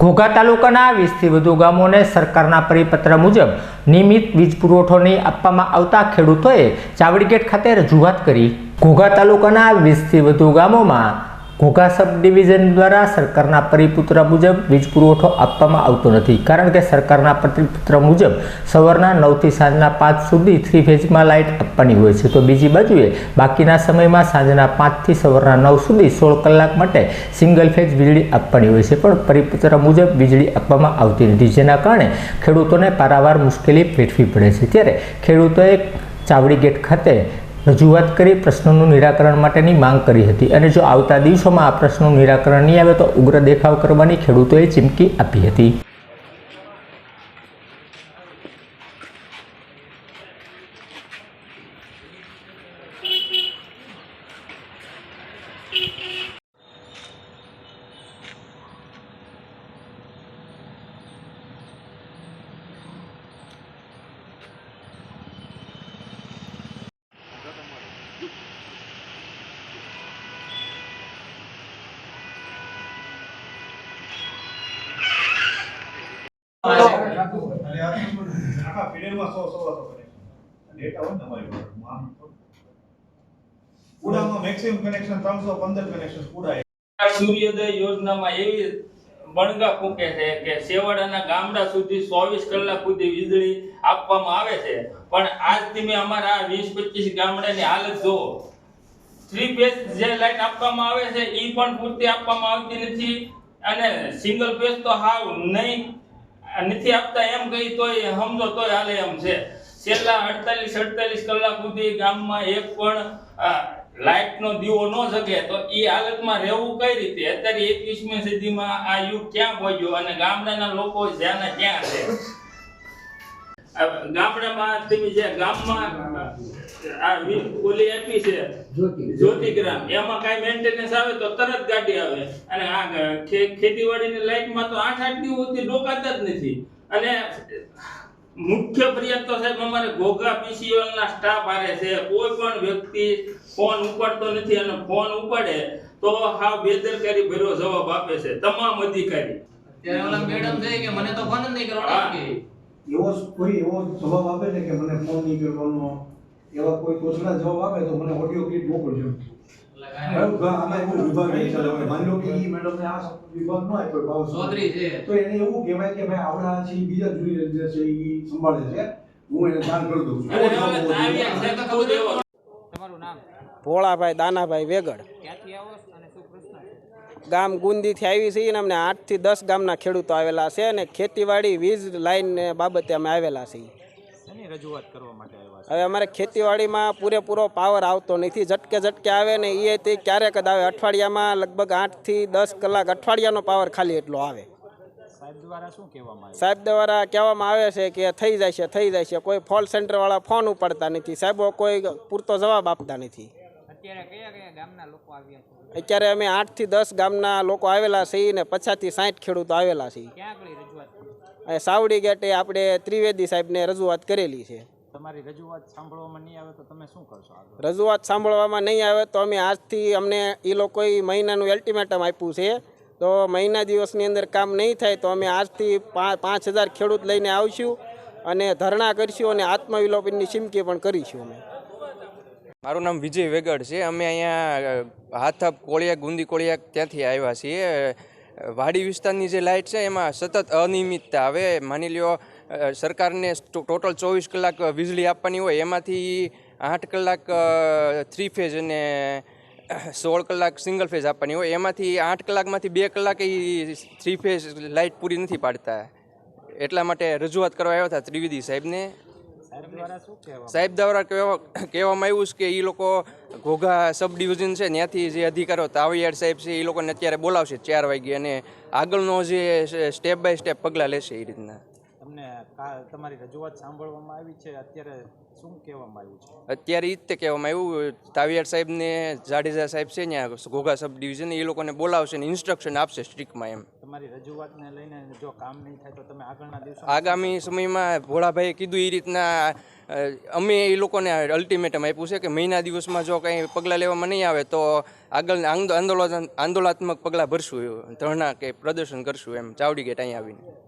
ઘોઘા તાલુકાના વીસથી વધુ ગામોને સરકારના પરિપત્ર મુજબ નિયમિત વીજ પુરવઠો આપવામાં આવતા ખેડૂતોએ ચાવડીગેટ ખાતે રજૂઆત કરી. ઘોઘા તાલુકાના વીસથી વધુ ગામોમાં ઘોઘા સબ ડિવિઝન દ્વારા સરકારના પરિપુત્ર મુજબ વીજ પુરવઠો આપવામાં આવતો નથી. કારણ કે સરકારના પરિપુત્ર મુજબ સવારના નવથી સાંજના પાંચ સુધી થ્રી ફેઝમાં લાઇટ આપવાની હોય છે. તો બીજી બાજુએ બાકીના સમયમાં સાંજના પાંચથી સવારના નવ સુધી સોળ કલાક માટે સિંગલ ફેઝ વીજળી આપવાની હોય છે. પણ પરિપુત્ર મુજબ વીજળી આપવામાં આવતી નથી. જેના કારણે ખેડૂતોને પારાવાર મુશ્કેલી વેઠવી પડે છે. ત્યારે ખેડૂતોએ ચાવડી ગેટ ખાતે રજૂઆત કરી પ્રશ્નોનું નિરાકરણ માટેની માંગ કરી હતી અને જો આવતા દિવસોમાં આ પ્રશ્નોનું નિરાકરણ નહીં આવે તો ઉગ્ર દેખાવ કરવાની ખેડૂતોએ ચીમકી આપી હતી એટલે વીજળી આપવામાં આવે છે. પણ આજ તમે અમારા આ વીસ પચીસ ગામડાની હાલત જુઓ. થ્રી ફેઝ જે લાઈટ આપવામાં આવે છે એ પણ પૂરતી આપવામાં આવતી નથી. અને સિંગલ ફેઝ તો હાવ નહીં. નથી આપતા એમ કહી તોય સમજો તોય હાલે એમ છે. છેલ્લા અડતાલીસ અડતાલીસ કલાક સુધી ગામમાં એક પણ લાઇટ નો દીવો ન જગે તો એ હાલતમાં રહેવું કઈ રીતે? અત્યારે એકવીસમી સદીમાં આ યુગ ક્યાં પહોંચ્યો અને ગામડાના લોકો જ્યાંના ક્યાં છે? ગામડામાં તમે જે ગામમાં આ વી- ઓલી આપી છે જ્યોતિગ્રામ. એમાં કાઈ મેન્ટેનન્સ આવે તો તરત ગાડી આવે. અને આ ખેતીવાડીની લાઈટમાં તો આઠ આઠ દિવસ સુધી ડોકાતા જ નથી. અને મુખ્ય ફરિયાદ તો સાહેબ અમારે ઘોઘા પીસીઓના સ્ટાફ આરે છે. કોઈ પણ વ્યક્તિ ફોન ઉપાડતો નથી અને ફોન ઉપાડે તો હા બેદરકારી ભર્યો જવાબ આપે છે. તમામ અધિકારી. ત્યારે ઓલા મેડમ છે કે મને તો ફોન જ નહીં કરવાનો કે? એવો કોઈ એવો જવાબ આપે છે કે મને ફોન નહીં કરવાનો? એવા કોઈ તોછડા જવાબ આપે તો મને ઓડિયો ક્લિપ મોકલજો. આમાં એવું વિભાગ નહીં ચાલે. માની લો કે ઈ મેડમને આ વિભાગ ન આપ્યો ભાવ ચૌધરી છે. તો એને એવું કહેવાય કે ભાઈ આવડા છે બીજા જુનિયર જે છે ઈ સંભાળે છે. હું એને જાણ કરી દઉં છું. અને એવો હવે જવાબ હોવો જોઈએ. તાવ્યા છે તો ખબર એવો તમારું નામ? ભોળાભાઈ દાનાભાઈ વેગડ. ક્યાંથી આવો અને શું પ્રશ્ન ગામ ગુંદીથી આવી છીએ ને અમને આઠથી દસ ગામના ખેડૂતો આવેલા છે અને ખેતીવાડી વીજ લાઈન ને બાબતે અમે આવેલા છીએ. શેની રજૂઆત કરવા માટે આવ્યા હવે અમારે ખેતીવાડીમાં પૂરેપૂરો પાવર આવતો નથી. ઝટકે ઝટકે આવે ને એ તે ક્યારેક જ આવે. અઠવાડિયામાં લગભગ આઠથી દસ કલાક અઠવાડિયાનો પાવર ખાલી એટલો આવે. સાહેબ દ્વારા શું કહેવામાં આવ્યું? સાહેબ દ્વારા કહેવામાં આવે છે કે થઈ જાય છે થઈ જાય છે. કોઈ ફોલ સેન્ટરવાળા ફોન ઉપાડતા નથી. સાહેબો કોઈ પૂરતો જવાબ આપતા નથી. અત્યારે કયા કયા ગામના લોકો આવ્યા છે? અત્યારે અમે આઠથી દસ ગામના લોકો આવેલા છીએ ને પછાથી સાઠ ખેડૂતો આવેલા છીએ. સાવડી ગેટે આપણે ત્રિવેદી સાહેબને રજૂઆત કરેલી છે. તમારી રજૂઆત સાંભળવામાં નહીં આવે તો તમે શું કરશો રજૂઆત સાંભળવામાં નહીં આવે તો અમે આજથી અમને એ લોકોએ મહિનાનું અલ્ટિમેટમ આપ્યું છે. તો મહિના દિવસની અંદર કામ નહીં થાય તો અમે આજથી પાંચ હજાર ખેડૂત લઈને આવશું અને ધરણા કરીશું અને આત્મવિલોપનની ચીમકી પણ કરીશું અમે. મારું નામ વિજય વેગડ છે. અમે અહીંયા હાથપ કોળિયા ગુંદી કોળિયા ત્યાંથી આવ્યા છીએ. વાડી વિસ્તારની જે લાઇટ છે, એમાં સતત અનિયમિતતા આવે. માની લ્યો સરકારને ટોટલ ચોવીસ કલાક વીજળી આપવાની હોય, એમાંથી આઠ કલાક થ્રી ફેઝ અને સોળ કલાક સિંગલ ફેઝ આપવાની હોય. એમાંથી આઠ કલાકમાંથી બે કલાક એ થ્રી ફેઝ લાઇટ પૂરી નથી પાડતા. એટલા માટે રજૂઆત કરવા આવ્યા હતા ત્રિવેદી સાહેબને. સાહેબ દ્વારા કહેવામાં આવ્યું છે કે એ લોકો ઘોઘા સબ ડિવિઝન છે, ત્યાંથી જે અધિકારો તાવડિયાર સાહેબ છે એ લોકોને અત્યારે બોલાવશે ચાર વાગે અને આગળનો જે સ્ટેપ બાય સ્ટેપ પગલાં લેશે એ રીતના. તમને તમારી રજૂઆત સાંભળવામાં આવી છે? અત્યારે શું કહેવામાં આવ્યું છે? અત્યારે ઈ જ તે કહેવામાં આવ્યું. તાવિયાર સાહેબને જાડેજા સાહેબ છે ને ઘોઘા સબ ડિવિઝન એ લોકોને બોલાવશે ને ઇન્સ્ટ્રક્શન આપશે સ્ટ્રીકમાં એમ. તમારી રજૂઆતને લઈને જો કામ નહીં થાય તો તમે આગળના દિવસો આગામી સમયમાં ભોળાભાઈએ કીધું એ રીતના અમે એ લોકોને અલ્ટિમેટમ આપ્યું છે કે મહિના દિવસમાં જો કંઈ પગલાં લેવામાં નહીં આવે તો આગળ આંદોલન આંદોલનાત્મક પગલાં ભરશું ધરણા કે પ્રદર્શન કરશું એમ ચાવડી ગેટ અહીં આવીને.